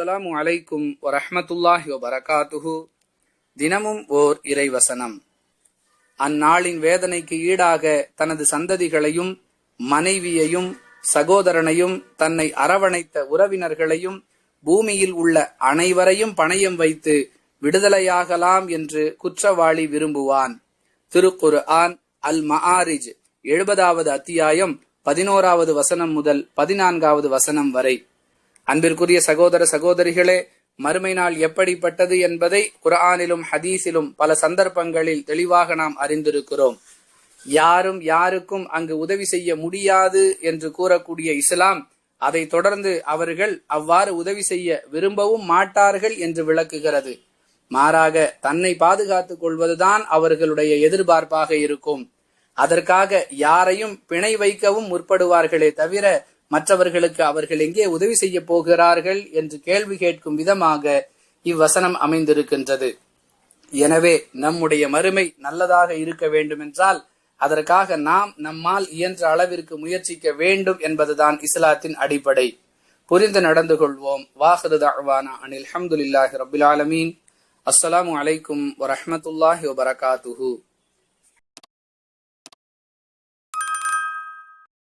அஸ்ஸலாம் அலைக்கும் வரஹமத்துல்லாஹி வபரகாத்துஹு. தினமும் ஓர் இறைவசனம். அந்நாளின் வேதனைக்கு ஈடாக தனது சந்ததிகளையும் மனைவியையும் சகோதரனையும் தன்னை அரவணைத்த உறவினர்களையும் பூமியில் உள்ள அனைவரையும் பணயம் வைத்து விடுதலையாகலாம் என்று குற்றவாளி விரும்புவான். திருக்குரு ஆன் அல் மஆரிஜ் எழுபதாவது அத்தியாயம் பதினோராவது வசனம் முதல் பதினான்காவது வசனம் வரை. அன்பிற்குரிய சகோதர சகோதரிகளே மறுமை நாள் எப்படிப்பட்டது என்பதை குர்ஆனிலும் ஹதீஸிலும் பல சந்தர்ப்பங்களில் தெளிவாக நாம் அறிந்திருக்கிறோம். யாரும் யாருக்கும் அங்கு உதவி செய்ய முடியாது என்று கூறக்கூடிய இஸ்லாம் அதை தொடர்ந்து அவர்கள் அவ்வாறு உதவி செய்ய விரும்பவும் மாட்டார்கள் என்று விளக்குகிறது. மாறாக தன்னை பாதுகாத்துக் கொள்வதுதான் அவர்களுடைய எதிர்பார்ப்பாக இருக்கும். அதற்காக யாரையும் பிணை வைக்கவும் முற்படுவார்களே தவிர மற்றவர்களுக்கு அவர்கள் எங்கே உதவி செய்ய போகிறார்கள் என்று கேள்வி கேட்கும் விதமாக இவ்வசனம் அமைந்திருக்கின்றது. எனவே நம்முடைய மறுமை நல்லதாக இருக்க வேண்டுமென்றால் அதற்காக நாம் நம்மால் இயன்ற அளவிற்கு முயற்சிக்க வேண்டும் என்பதுதான் இஸ்லாத்தின் அடிப்படை. புரிந்து நடந்து கொள்வோம். வாஹது தாழ்வானா அனில் அஹமதுல்லாஹி ரபுல் ஆலமீன். அஸ்ஸலாமு அலைக்கும் வரமத்துல்லாஹி வபரகாத்துஹூ.